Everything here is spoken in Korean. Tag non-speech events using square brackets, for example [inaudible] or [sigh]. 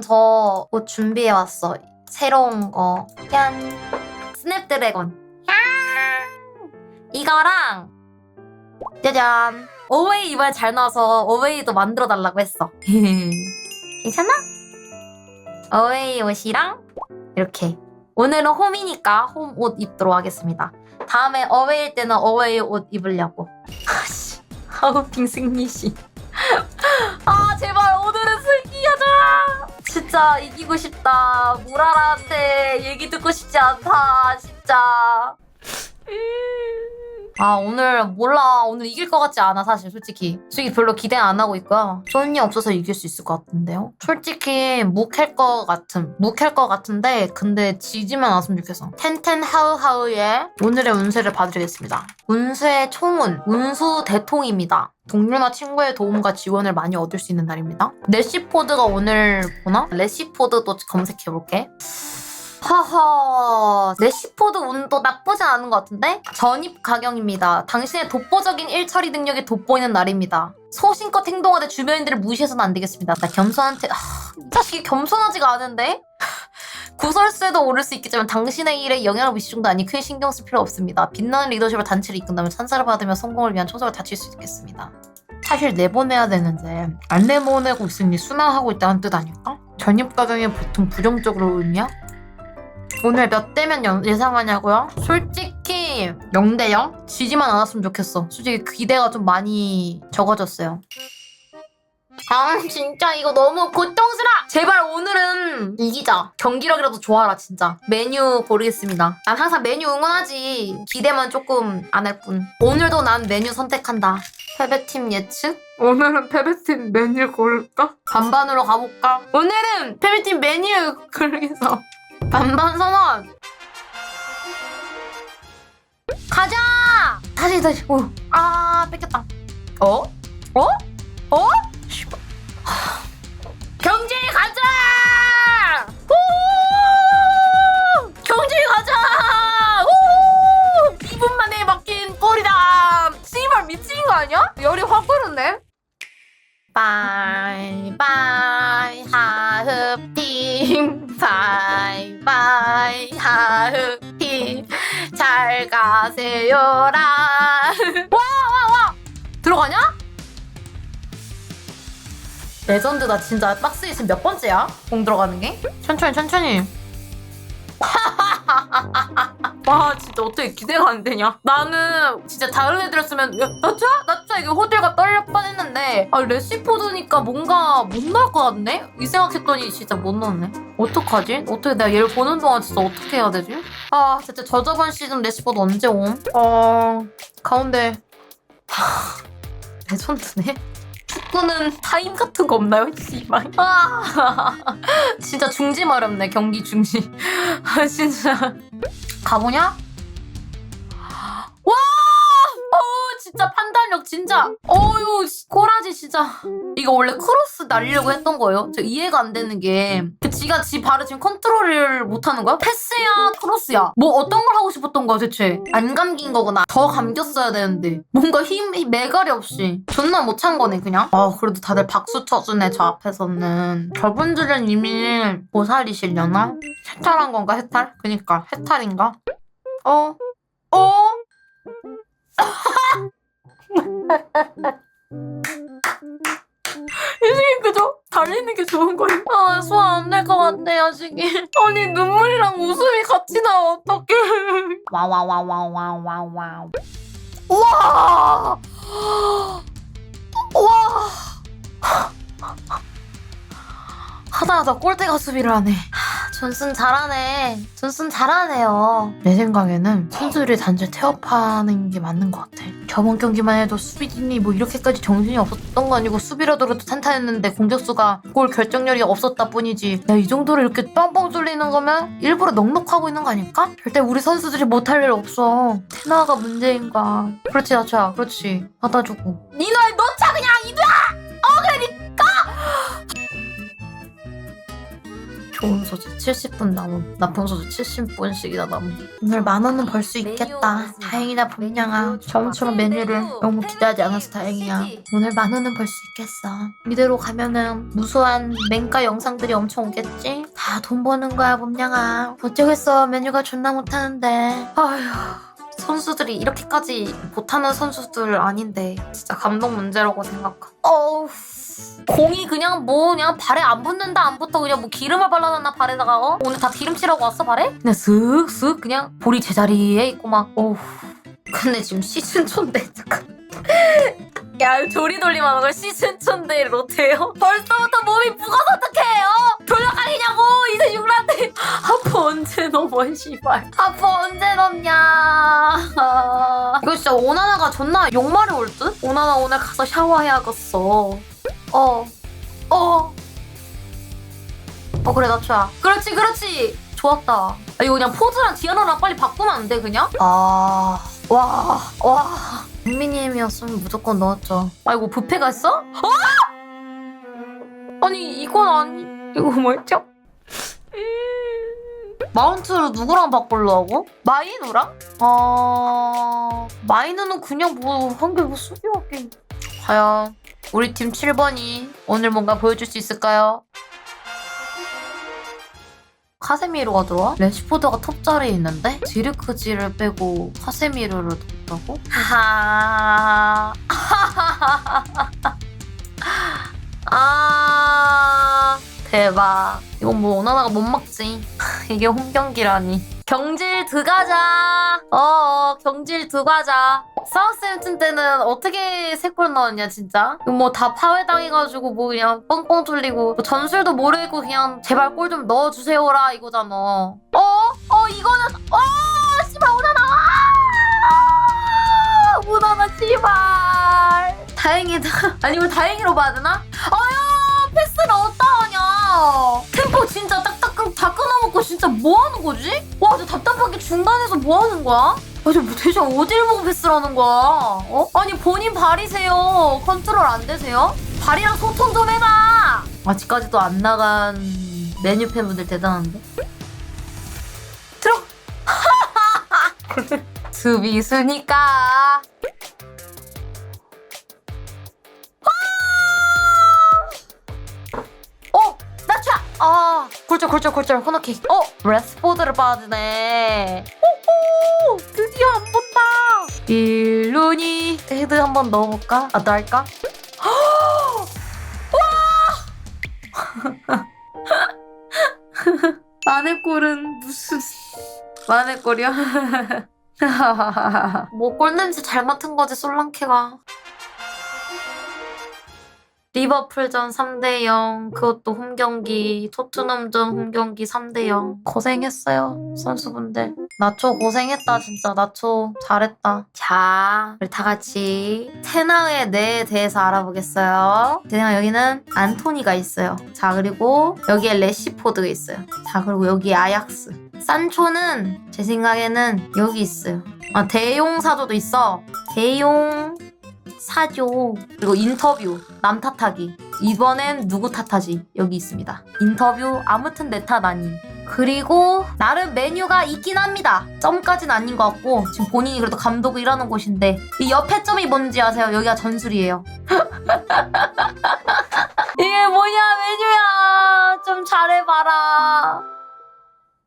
저 옷 준비해 왔어. 새로운 거. 짠. 스냅드래곤. 야! 이거랑 짜잔. 오웨이 이번에 잘 나와서 오웨이도 만들어 달라고 했어. [laughs] 괜찮아? 어웨이 옷이랑 이렇게. 오늘은 홈이니까 홈 옷 입도록 하겠습니다. 다음에 어웨이일 때는 어웨이 옷 입으려고. [laughs] 아씨. 하우핑 승리 씨. 진짜 이기고 싶다. 무라라한테 얘기 듣고 싶지 않다. 진짜. 아 오늘 몰라. 오늘 이길 것 같지 않아 사실 솔직히. 솔직히 별로 기대 안 하고 있고요. 손이 없어서 이길 수 있을 것 같은데요. 솔직히 묵할 것 같은 묵할 것 같은데 근데 지지만 않았으면 좋겠어. 텐텐 하우하우의 오늘의 운세를 봐드리겠습니다. 운세의 총운 운수 대통입니다. 동료나 친구의 도움과 지원을 많이 얻을 수 있는 날입니다. 레시포드가 오늘 보나? 레시포드도 검색해볼게 하하 레시포드 운도 나쁘지 않은 것 같은데 전입 가경입니다. 당신의 독보적인 일처리 능력이 돋보이는 날입니다. 소신껏 행동하되 주변인들을 무시해서는 안 되겠습니다. 나 겸손한테 아, 이 자식이 겸손하지가 않은데 [laughs] 구설수에도 오를 수 있겠지만 당신의 일에 영향을 미칠 정도 아니 크게 신경 쓸 필요 없습니다. 빛나는 리더십으로 단체를 이끈다면 찬사를 받으며 성공을 위한 초석을 다칠 수 있겠습니다. 사실 내보내야 되는데 안 내보내고 있으니 순항하고 있다는 뜻 아닐까? 전입 가경이 보통 부정적으로 의미야? 오늘 몇 대면 연- 예상하냐고요? 솔직히 0대 0? 지지만 않았으면 좋겠어. 솔직히 기대가 좀 많이 적어졌어요. 아 진짜 이거 너무 고통스러. 제발 오늘은 이기자. 경기력이라도 좋아라 진짜. 메뉴 고르겠습니다. 난 항상 메뉴 응원하지. 기대만 조금 안 할 뿐. 오늘도 난 메뉴 선택한다. 패배팀 예측? 오늘은 패배팀 메뉴 고를까? 반반으로 가볼까? 오늘은 패배팀 메뉴 고르겠어. 반반 선언. 가자. 다시 다시. 오. 아 뺏겼다. 어? 어? 어? 가세요라 와 와 와 [laughs] 들어가냐? 레전드다 진짜 박스에 지금 몇 번째야? 공 들어가는 게? 천천히 천천히 [laughs] 와 진짜 어떻게 기대가 안 되냐 나는 진짜 다른 애들이었으면 야, 나 진짜? 나 진짜 이게 호들가 떨릴 뻔했는데 아 레시포드니까 뭔가 못 나올 것 같네? 이 생각했더니 진짜 못 나왔네 어떡하지? 어떻게 내가 얘를 보는 동안 진짜 어떻게 해야 되지? 아 진짜 저 저번 시즌 레시포드 언제 옴? 어... 가운데 하... 레전드네 축구는 타임 같은 거 없나요? 씨발 아 [laughs] 진짜 중지 마렵네 경기 중지 [laughs] 아 진짜 가보냐? 진짜 판단력 진짜 어유 코라지 진짜 이거 원래 크로스 날리려고 했던 거예요 저 이해가 안 되는 게 그 지가 지 발을 지금 컨트롤을 못 하는 거야? 패스야 크로스야 뭐 어떤 걸 하고 싶었던 거야 대체 안 감긴 거구나 더 감겼어야 되는데 뭔가 힘, 힘 매갈이 없이 존나 못 찬 거네 그냥 아 그래도 다들 박수 쳐주네 저 앞에서는 저분들은 이미 보살이시려나? 해탈한 건가 해탈? 그니까 해탈인가? 어? 어? [laughs] [laughs] 야식이 그저 달리는 게 좋은 거예요. 아, 소화 안 될 것 같네, 야식이. [laughs] 아니, 눈물이랑 웃음이 같이 나와, 어떡해. [laughs] 와와와와와와와. 우와! [gasps] 우와! 하다하다 꼴대가 수비를 하네. 하, 존슨 잘하네. 존슨 잘하네요. 내 생각에는 선수들이 단지 태업하는 게 맞는 것 같아. 저번 경기만 해도 수비진이 뭐 이렇게까지 정신이 없었던 거 아니고 수비라도 탄탄했는데 공격수가 골 결정력이 없었다 뿐이지. 야, 이 정도로 이렇게 뻥뻥 뚫리는 거면 일부러 넉넉하고 있는 거 아닐까? 절대 우리 선수들이 못할 일 없어. 테나가 문제인가. 그렇지, 나초야. 그렇지. 받아주고. 니노 좋은 소주 70분 남음 나쁜 소주 70분씩이나 남음 오늘 만 원은 벌 수 있겠다. 다행이다 본냥아. 저번처럼 메뉴를 너무 기대하지 않아서 다행이야. 오늘 만 원은 벌 수 있겠어. 이대로 가면은 무수한 맹가 영상들이 엄청 오겠지? 다 돈 버는 거야 본냥아. 어쩌겠어 메뉴가 존나 못하는데. 아휴 선수들이 이렇게까지 못하는 선수들 아닌데 진짜 감독 문제라고 생각하 어우 공이 그냥 뭐 그냥 발에 안 붙는다 안 붙어 그냥 뭐 기름을 발라놨나 발에다가 어? 오늘 다 기름칠하고 왔어 발에? 그냥 슥슥 그냥 볼이 제자리에 있고 막 어우 근데 지금 시즌 초인데 잠깐 [laughs] 야 조리돌림 하는 걸 시즌 초인데 롯데요? 벌써부터 몸이 붓어서 어떡해요? 돌려가기냐고 이제 육란데 [laughs] 하프 언제 넘어 씨발 하프 언제 넘냐 [laughs] 이거 진짜 오나나가 존나 욕말이 올 듯? 오나나 오늘 가서 샤워해야겠어 어 어. 어 그래 나초야 그렇지 그렇지 좋았다 아, 이거 그냥 포즈랑 디아나랑 빨리 바꾸면 안 돼 그냥? 아와와 국민님이었으면 무조건 넣었죠 아이고 부패가 있어? 어? 아니 이건 아니 이거 뭐였죠? 마운트를 누구랑 바꾸려고? 마이누랑? 어... 마이누는 그냥 뭐 한 게 뭐 수비하게 과연 우리 팀 7번이 오늘 뭔가 보여줄 수 있을까요? 카세미로가 들어와? 레시포드가 톱 자리에 있는데? 지르크지를 빼고 카세미로를 뒀다고? 하하 [laughs] 아 대박 이건 뭐 오나나가 못 막지 이게 홈경기라니. 경질 들어가자. 어 경질 들어가자. 사우스햄튼 때는 어떻게 세 골 넣었냐 진짜? 뭐 다 파회당해가지고 뭐 그냥 뻥뻥 뚫리고 뭐 전술도 모르고 그냥 제발 골 좀 넣어주세요라 이거잖아. 어? 어 이거는 어 씨발 오나나! 아, 오나나 씨발! 다행이다. [laughs] 아니면 다행이로 봐야 되나? 진짜 뭐 하는 거지? 와, 저 답답하게 중간에서 뭐 하는 거야? 아, 저 대체 어딜 보고 패스를 하는 거야? 어? 아니, 본인 발이세요. 컨트롤 안 되세요? 발이랑 소통 좀 해봐! 아직까지도 안 나간 메뉴 팬분들 대단한데? 들어! [laughs] 수비수니까. 아, 굴절, 굴절, 굴절, 코너킥. 어! 레스포드를 빠지네. 오호! 드디어 안 본다! 빌루니. 헤드 한번 넣어볼까? 아, 날까? [gasps] 와! [laughs] 마네골은 무슨. 마네골이야? [laughs] 뭐 꼴냄새 잘 맡은 거지, 솔랑케가. 리버풀전 3대0 그것도 홈경기 토트넘전 홈경기 3대0 고생했어요 선수분들. 나초 고생했다 진짜. 나초 잘했다. 자 우리 다 같이 테나의 뇌에 대해서 알아보겠어요. 테나 여기는 안토니가 있어요. 자 그리고 여기에 레시포드가 있어요. 자 그리고 여기 아약스. 산초는 제 생각에는 여기 있어요. 아 대용 사조도 있어. 대용 사죠. 그리고 인터뷰 남 탓하기. 이번엔 누구 탓하지? 여기 있습니다. 인터뷰 아무튼 내 탓 아님. 그리고 나름 메뉴가 있긴 합니다. 점까진 아닌 것 같고 지금 본인이 그래도 감독을 일하는 곳인데 이 옆에 점이 뭔지 아세요? 여기가 전술이에요. [laughs] 이게 뭐냐 메뉴야. 좀 잘해봐라.